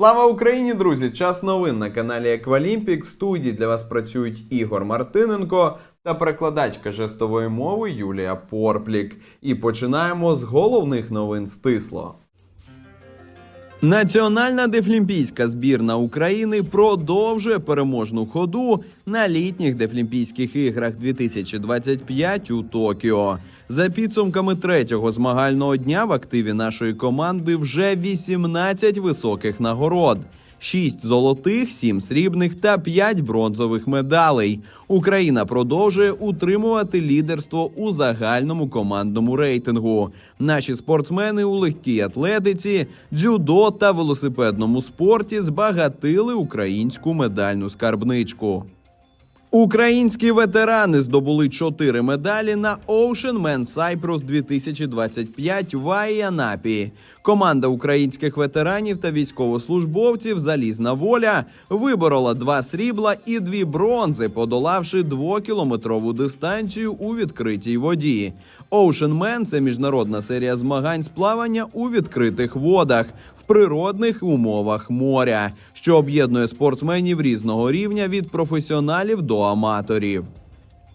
Слава Україні, друзі! Час новин на каналі Еквалімпік. В студії для вас працюють Ігор Мартиненко та перекладачка жестової мови Юлія Порплік. І починаємо з головних новин стисло. Національна дефлімпійська збірна України продовжує переможну ходу на літніх дефлімпійських іграх 2025 у Токіо. За підсумками третього змагального дня в активі нашої команди вже 18 високих нагород. 6 золотих, 7 срібних та 5 бронзових медалей. Україна продовжує утримувати лідерство у загальному командному рейтингу. Наші спортсмени у легкій атлетиці, дзюдо та велосипедному спорті збагатили українську медальну скарбничку. Українські ветерани здобули чотири медалі на Ocean Man Cyprus 2025 в Айанапі. Команда українських ветеранів та військовослужбовців Залізна воля виборола два срібла і дві бронзи, подолавши двокілометрову дистанцію у відкритій воді. Ocean Man – це міжнародна серія змагань з плавання у відкритих водах природних умовах моря, що об'єднує спортсменів різного рівня від професіоналів до аматорів.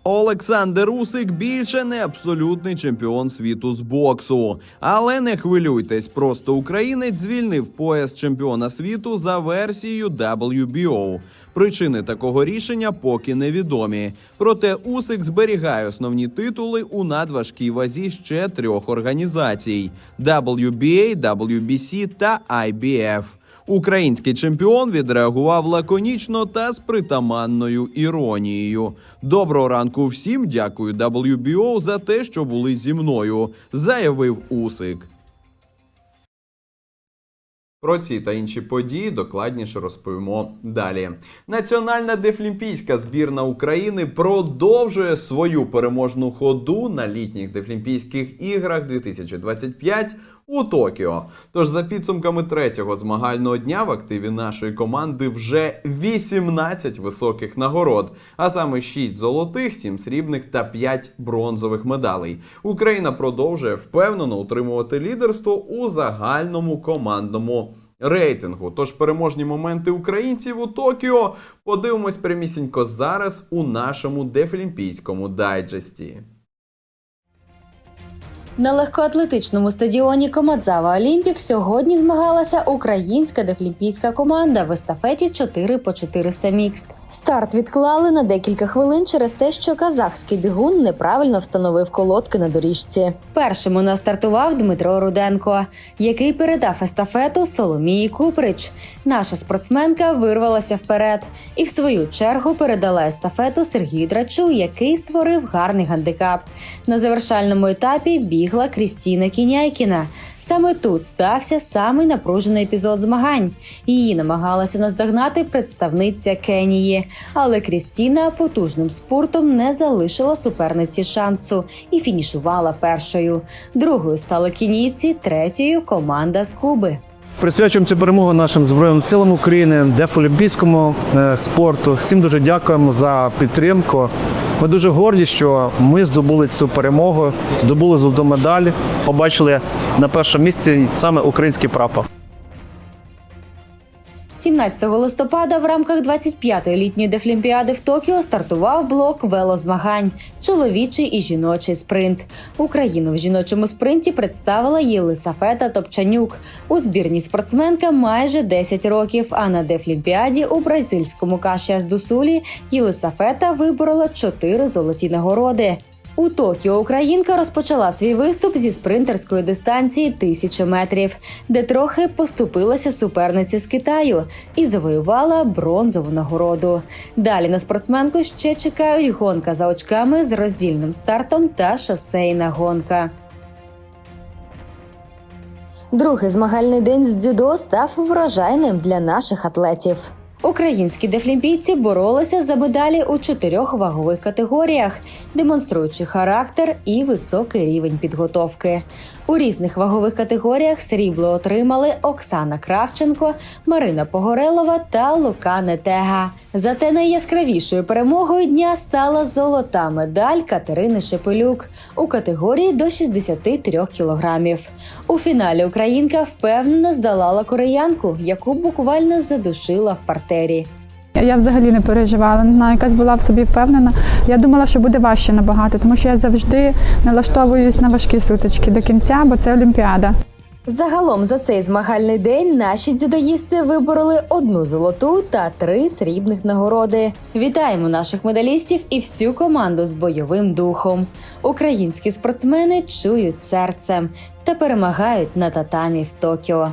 Олександр Усик більше не абсолютний чемпіон світу з боксу. Але не хвилюйтесь, просто українець звільнив пояс чемпіона світу за версією WBO. Причини такого рішення поки невідомі. Проте Усик зберігає основні титули у надважкій вазі ще трьох організацій: WBA, WBC та IBF. Український чемпіон відреагував лаконічно та з притаманною іронією. Доброго ранку всім. Дякую WBO за те, що були зі мною, заявив Усик. Про ці та інші події докладніше розповімо далі. Національна дефлімпійська збірна України продовжує свою переможну ходу на літніх дефлімпійських іграх 2025 у Токіо. Тож за підсумками третього змагального дня в активі нашої команди вже 18 високих нагород, а саме 6 золотих, 7 срібних та 5 бронзових медалей. Україна продовжує впевнено утримувати лідерство у загальному командному. Рейтингу, тож переможні моменти українців у Токіо подивимось прямісінько зараз у нашому дефлімпійському дайджесті. На легкоатлетичному стадіоні Комадзава Олімпік сьогодні змагалася українська дефлімпійська команда в естафеті 4 по 400 мікст. Старт відклали на декілька хвилин через те, що казахський бігун неправильно встановив колодки на доріжці. Першим у нас стартував Дмитро Руденко, який передав естафету Соломії Куприч. Наша спортсменка вирвалася вперед і в свою чергу передала естафету Сергію Драчу, який створив гарний гандикап. На завершальному етапі бігла Крістіна Кіняйкіна. Саме тут стався самий напружений епізод змагань. Її намагалася наздогнати представниця Кенії, але Крістіна потужним спортом не залишила суперниці шансу і фінішувала першою. Другою стали кінійці, третьою команда з Куби. Присвячуємо цю перемогу нашим Збройним силам України, дефолімпійському е, спорту. Всім дуже дякуємо за підтримку. Ми дуже горді, що ми здобули цю перемогу, здобули золоту медаль, побачили на першому місці саме український прапор. 17 листопада в рамках 25-ї літньої дефлімпіади в Токіо стартував блок велозмагань чоловічий і жіночий спринт. Україну в жіночому спринті представила Єлисафета Топчанюк. У збірні спортсменка майже 10 років. А на дефлімпіаді у бразильському кашіас Дусулі Єлисафета виборола 4 золоті нагороди. У Токіо українка розпочала свій виступ зі спринтерської дистанції 1000 метрів, де трохи поступилася суперниці з Китаю і завоювала бронзову нагороду. Далі на спортсменку ще чекають гонка за очками з роздільним стартом та шосейна гонка. Другий змагальний день з дзюдо став врожайним для наших атлетів. Українські дефлімпійці боролися за медалі у чотирьох вагових категоріях, демонструючи характер і високий рівень підготовки. У різних вагових категоріях срібло отримали Оксана Кравченко, Марина Погорелова та Лука Нетега. Зате найяскравішою перемогою дня стала золота медаль Катерини Шепелюк у категорії до 63 кілограмів. У фіналі українка впевнено здолала кореянку, яку буквально задушила в партері. Я взагалі не переживала, не якась була в собі впевнена. Я думала, що буде важче набагато, тому що я завжди налаштовуюсь на важкі сутички до кінця, бо це Олімпіада. Загалом за цей змагальний день наші дзюдоїсти вибороли одну золоту та три срібних нагороди. Вітаємо наших медалістів і всю команду з бойовим духом. Українські спортсмени чують серцем та перемагають на татамі в Токіо.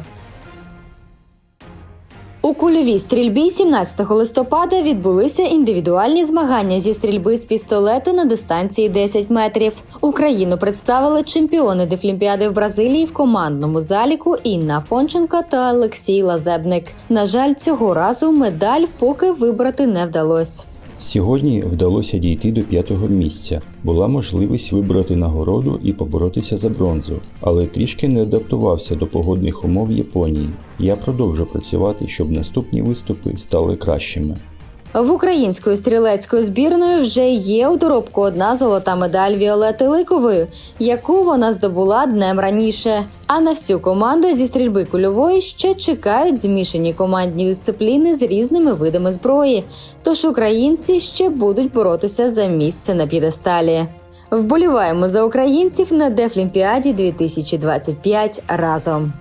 У кульовій стрільбі 17 листопада відбулися індивідуальні змагання зі стрільби з пістолету на дистанції 10 метрів. Україну представили чемпіони Дефлімпіади в Бразилії в командному заліку Інна Понченка та Олексій Лазебник. На жаль, цього разу медаль поки вибрати не вдалося. Сьогодні вдалося дійти до п'ятого місця. Була можливість вибрати нагороду і поборотися за бронзу, але трішки не адаптувався до погодних умов Японії. Я продовжу працювати, щоб наступні виступи стали кращими. В української стрілецької збірної вже є у доробку одна золота медаль Віолети Ликової, яку вона здобула днем раніше. А на всю команду зі стрільби кульової ще чекають змішані командні дисципліни з різними видами зброї. Тож українці ще будуть боротися за місце на п'єдесталі. Вболіваємо за українців на Дефлімпіаді 2025 разом.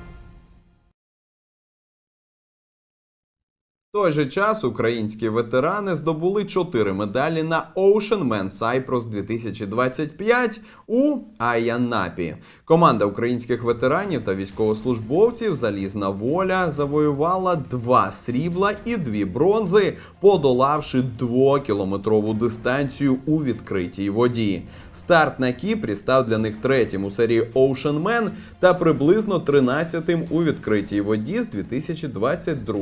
Той же час українські ветерани здобули чотири медалі на Ocean Man Cyprus 2025 у Айянапі. Команда українських ветеранів та військовослужбовців Залізна воля завоювала два срібла і дві бронзи, подолавши двокілометрову дистанцію у відкритій воді. Старт на Кіпрі став для них третім у серії Ocean Man та приблизно 13-тим у відкритій воді з 2022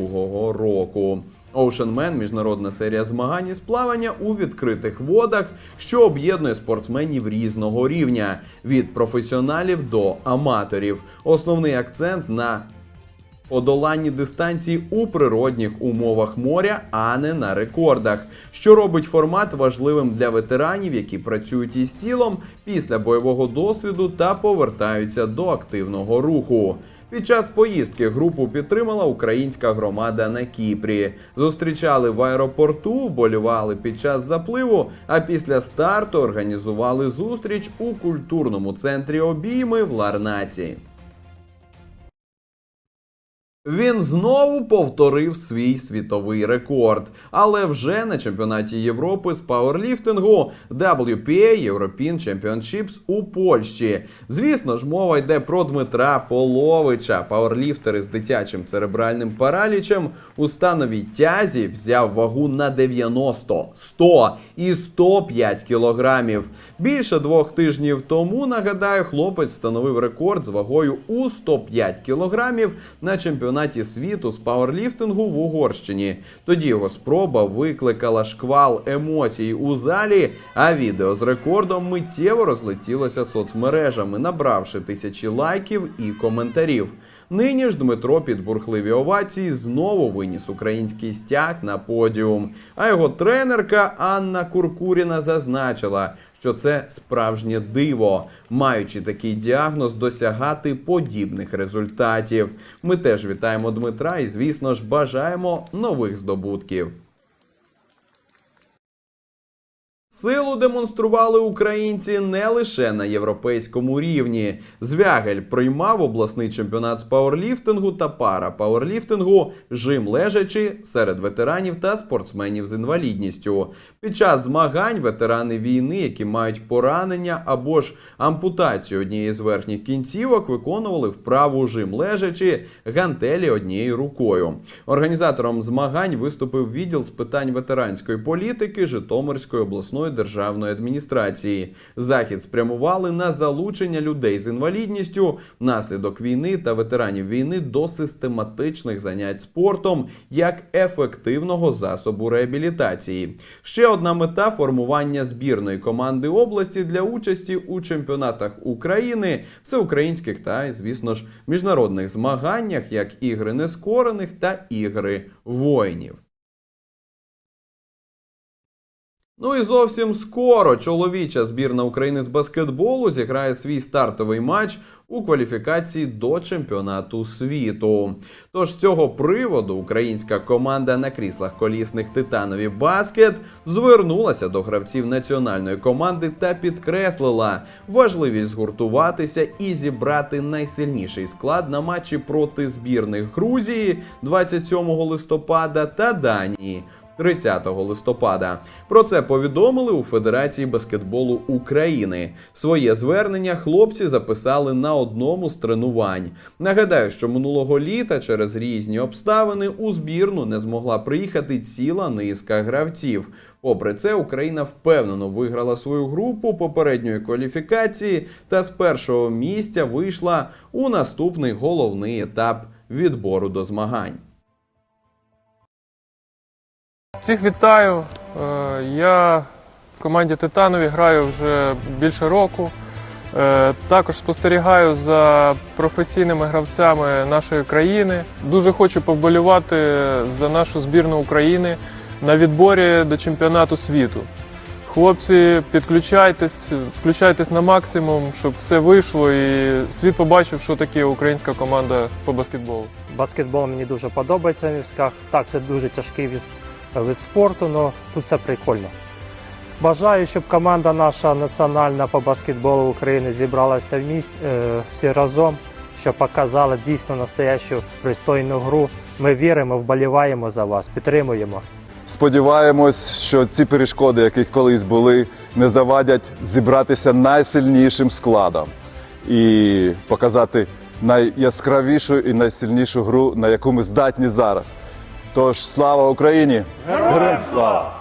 року. Ocean Man – міжнародна серія змагань із плавання у відкритих водах, що об'єднує спортсменів різного рівня від професіоналів до аматорів. Основний акцент на подоланні дистанції у природних умовах моря, а не на рекордах, що робить формат важливим для ветеранів, які працюють із тілом після бойового досвіду та повертаються до активного руху. Під час поїздки групу підтримала українська громада на Кіпрі. Зустрічали в аеропорту, вболівали під час запливу, а після старту організували зустріч у культурному центрі обійми в Ларнаці. Він знову повторив свій світовий рекорд, але вже на чемпіонаті Європи з пауерліфтингу WPA European Championships у Польщі. Звісно ж, мова йде про Дмитра Половича. Пауерліфтер із дитячим церебральним паралічем у становій тязі взяв вагу на 90, 100 і 105 кілограмів. Більше двох тижнів тому, нагадаю, хлопець встановив рекорд з вагою у 105 кілограмів на чемпіонаті світу з пауерліфтингу в Угорщині. Тоді його спроба викликала шквал емоцій у залі, а відео з рекордом миттєво розлетілося соцмережами, набравши тисячі лайків і коментарів. Нині ж Дмитро під бурхливі овації знову виніс український стяг на подіум. А його тренерка Анна Куркуріна зазначила, що це справжнє диво, маючи такий діагноз, досягати подібних результатів. Ми теж вітаємо Дмитра і, звісно ж, бажаємо нових здобутків. Силу демонстрували українці не лише на європейському рівні. Звягель приймав обласний чемпіонат з пауерліфтингу та пара пауерліфтингу жим лежачи серед ветеранів та спортсменів з інвалідністю. Під час змагань ветерани війни, які мають поранення або ж ампутацію однієї з верхніх кінцівок, виконували вправу жим лежачи гантелі однією рукою. Організатором змагань виступив відділ з питань ветеранської політики Житомирської обласної обласної державної адміністрації. Захід спрямували на залучення людей з інвалідністю внаслідок війни та ветеранів війни до систематичних занять спортом як ефективного засобу реабілітації. Ще одна мета формування збірної команди області для участі у чемпіонатах України, всеукраїнських та, звісно ж, міжнародних змаганнях, як ігри нескорених та ігри воїнів. Ну і зовсім скоро чоловіча збірна України з баскетболу зіграє свій стартовий матч у кваліфікації до чемпіонату світу. Тож з цього приводу українська команда на кріслах колісних титанові баскет звернулася до гравців національної команди та підкреслила важливість згуртуватися і зібрати найсильніший склад на матчі проти збірних Грузії 27 листопада та Данії. 30 листопада. Про це повідомили у Федерації баскетболу України. Своє звернення хлопці записали на одному з тренувань. Нагадаю, що минулого літа через різні обставини у збірну не змогла приїхати ціла низка гравців. Попри це, Україна впевнено виграла свою групу попередньої кваліфікації та з першого місця вийшла у наступний головний етап відбору до змагань. Всіх вітаю. Е, Я в команді Титанові граю вже більше року. Е, Також спостерігаю за професійними гравцями нашої країни. Дуже хочу повболівати за нашу збірну України на відборі до чемпіонату світу. Хлопці, підключайтесь, включайтесь на максимум, щоб все вийшло і світ побачив, що таке українська команда по баскетболу. Баскетбол мені дуже подобається в міськах. Так, це дуже тяжкий вид, вид спорту, але тут все прикольно. Бажаю, щоб команда наша національна по баскетболу України зібралася в міс... е, всі разом, щоб показали дійсно настоящу пристойну гру. Ми віримо, вболіваємо за вас, підтримуємо. Сподіваємось, що ці перешкоди, які колись були, не завадять зібратися найсильнішим складом і показати найяскравішу і найсильнішу гру, на яку ми здатні зараз. Тож слава Україні! Героям слава!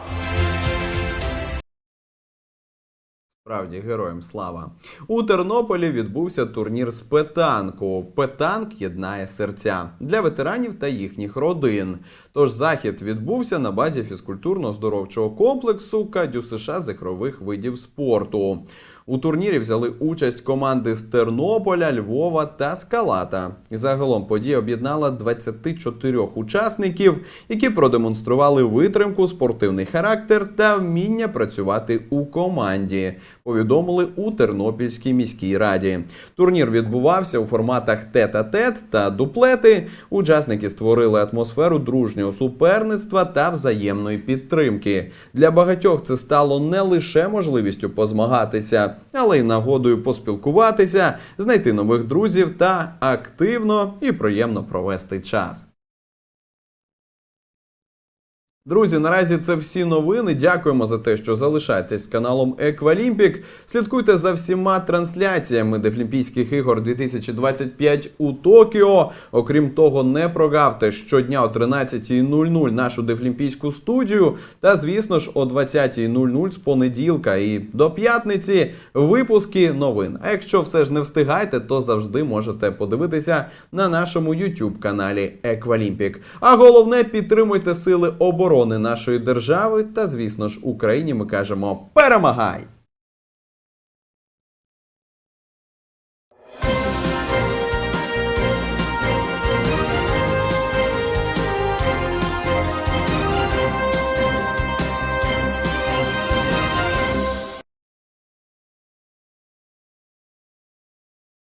Справді, героям слава. У Тернополі відбувся турнір з петанку. Петанк єднає серця для ветеранів та їхніх родин. Тож захід відбувся на базі фізкультурно-здоровчого комплексу Кадю США з ігрових видів спорту. У турнірі взяли участь команди з Тернополя, Львова та Скалата. Загалом подія об'єднала 24 учасників, які продемонстрували витримку, спортивний характер та вміння працювати у команді. Повідомили у Тернопільській міській раді. Турнір відбувався у форматах тет-а-тет та дуплети. Учасники створили атмосферу дружнього суперництва та взаємної підтримки. Для багатьох це стало не лише можливістю позмагатися, але й нагодою поспілкуватися, знайти нових друзів та активно і приємно провести час. Друзі, наразі це всі новини. Дякуємо за те, що залишаєтесь з каналом Еквалімпік. Слідкуйте за всіма трансляціями Дефлімпійських ігор 2025 у Токіо. Окрім того, не прогавте щодня о 13.00 нашу Дефлімпійську студію. Та, звісно ж, о 20.00 з понеділка і до п'ятниці випуски новин. А якщо все ж не встигаєте, то завжди можете подивитися на нашому YouTube каналі Еквалімпік. А головне підтримуйте сили оборони нашої держави та, звісно ж, Україні. Ми кажемо перемагай!